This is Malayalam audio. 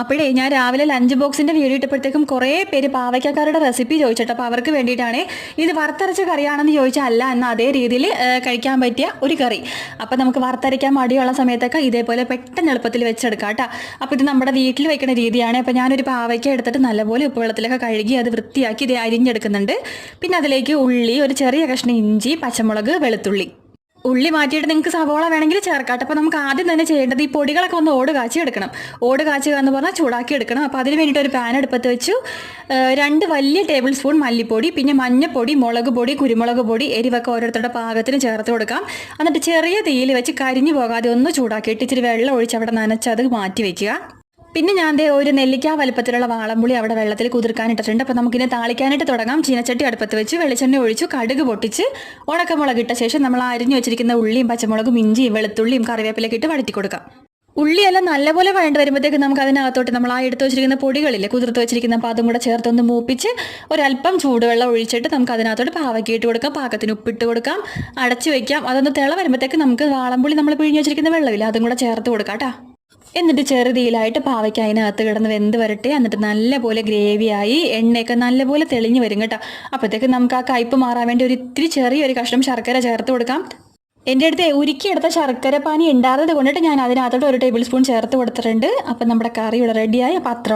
അപ്പോഴേ ഞാൻ രാവിലെ ലഞ്ച് ബോക്സിന്റെ വീഡിയോ ഇട്ടപ്പോഴത്തേക്കും കുറേ പേര് പാവയ്ക്കാക്കാരുടെ റെസിപ്പി ചോദിച്ചിട്ട് അപ്പോൾ അവർക്ക് വേണ്ടിയിട്ടാണ് ഇത് വറുത്തരച്ച കറിയാണെന്ന് ചോദിച്ചാൽ അല്ല എന്ന അതേ രീതിയിൽ കഴിക്കാൻ പറ്റിയ ഒരു കറി. അപ്പോൾ നമുക്ക് വറുത്തരയ്ക്കാൻ മടിയുള്ള സമയത്തൊക്കെ ഇതേപോലെ പെട്ടെന്ന് എളുപ്പത്തിൽ വെച്ചെടുക്കാം കേട്ടോ. അപ്പോൾ ഇത് നമ്മുടെ വീട്ടിൽ വെക്കുന്ന രീതിയാണ്. അപ്പോൾ ഞാനൊരു പാവയ്ക്ക എടുത്തിട്ട് നല്ലപോലെ ഉപ്പുവെള്ളത്തിലൊക്കെ കഴുകി അത് വൃത്തിയാക്കി ഇത് അരിഞ്ഞെടുക്കുന്നുണ്ട്. പിന്നെ അതിലേക്ക് ഉള്ളി ഒരു ചെറിയ കഷ്ണം ഇഞ്ചി പച്ചമുളക് വെളുത്തുള്ളി. ഉള്ളി മാറ്റിയിട്ട് നിങ്ങൾക്ക് സവോള വേണമെങ്കിൽ ചേർക്കാട്ടെ. അപ്പോൾ നമുക്ക് ആദ്യം തന്നെ ചെയ്യേണ്ടത് ഈ പൊടികളൊക്കെ ഒന്ന് ഓട് കാച്ചി എടുക്കണം. ഓട് കാച്ചുക എന്ന് പറഞ്ഞാൽ ചൂടാക്കി എടുക്കണം. അപ്പോൾ അതിന് വേണ്ടിയിട്ട് ഒരു പാൻ എടുപ്പത്ത് വെച്ചു. രണ്ട് വലിയ ടേബിൾ സ്പൂൺ മല്ലിപ്പൊടി പിന്നെ മഞ്ഞപ്പൊടി മുളക് പൊടി കുരുമുളക് പൊടി എരിവൊക്കെ ഓരോരുത്തരുടെ പാകത്തിന് ചേർത്ത് കൊടുക്കാം. എന്നിട്ട് ചെറിയ തീയിൽ വെച്ച് കരിഞ്ഞു പോകാതെ ഒന്ന് ചൂടാക്കിയിട്ട് ഇച്ചിരി വെള്ളം ഒഴിച്ച് അവിടെ നനച്ച് അത് മാറ്റി വെക്കുക. പിന്നെ ഞാൻ ദേ ഒരു നെല്ലിക്ക വലുപ്പത്തിലുള്ള വാളമ്പുളി അവിടെ വെള്ളത്തിൽ കുതിർക്കാനിട്ടിട്ടുണ്ട്. അപ്പോൾ നമുക്കിനെ താളിക്കാനായിട്ട് തുടങ്ങാം. ചീനച്ചട്ടി അടുപ്പത്ത് വെച്ച് വെളിച്ചെണ്ണ ഒഴിച്ചു കടുക് പൊട്ടിച്ച് ഉണക്കമുളക് ഇട്ട ശേഷം നമ്മൾ അരിഞ്ഞു വെച്ചിരിക്കുന്ന ഉള്ളിയും പച്ചമുളകും ഇഞ്ചിയും വെളുത്തുള്ളിയും കറിവേപ്പിലൊക്കെ ഇട്ട് വഴറ്റി കൊടുക്കാം. ഉള്ളിയെല്ലാം നല്ലപോലെ വഴണ്ട് വരുമ്പോഴത്തേക്ക് നമുക്ക് അതിനകത്തോട്ട് നമ്മൾ ആ എടുത്ത് വെച്ചിരിക്കുന്ന പൊടികളില്ലേ കുതിർത്ത് വെച്ചിരിക്കുന്ന അതും കൂടെ ചേർത്തൊന്ന് മൂപ്പിച്ച് ഒരല്പം ചൂടുവെള്ളം ഒഴിച്ചിട്ട് നമുക്ക് അതിനകത്തോട്ട് പാവയ്ക്ക് ഇട്ട് കൊടുക്കാം. പാകത്തിന് ഉപ്പിട്ട് കൊടുക്കാം. അടച്ചു വെക്കാം. അതൊന്ന് തിള വരുമ്പോഴത്തേക്ക് നമുക്ക് വാളംപുളി നമ്മൾ പിഴിഞ്ഞ് വെച്ചിരിക്കുന്ന വെള്ളമില്ല അതും കൂടെ ചേർത്ത് കൊടുക്കാം കേട്ടോ. എന്നിട്ട് ചെറുതീയിലായിട്ട് പാവയ്ക്ക് അതിനകത്ത് കിടന്ന് വെന്ത് വരട്ടെ. എന്നിട്ട് നല്ലപോലെ ഗ്രേവിയായി എണ്ണയൊക്കെ നല്ലപോലെ തെളിഞ്ഞു വരും കേട്ടോ. അപ്പോഴത്തേക്ക് നമുക്ക് ആ കയ്പ്പ് മാറാൻ വേണ്ടി ഒരു ഇത്തിരി ചെറിയൊരു കഷ്ണം ശർക്കര ചേർത്ത് കൊടുക്കാം. എന്റെ അടുത്ത് ഉരുക്കിയെടുത്ത ശർക്കര പാനി ഉണ്ടാകാതെ കൊണ്ടിട്ട് ഞാൻ അതിനകത്തോട്ട് ഒരു ടേബിൾ സ്പൂൺ ചേർത്ത് കൊടുത്തിട്ടുണ്ട്. അപ്പം നമ്മുടെ കറി ഇവിടെ റെഡിയായി അപ്പം അത്ര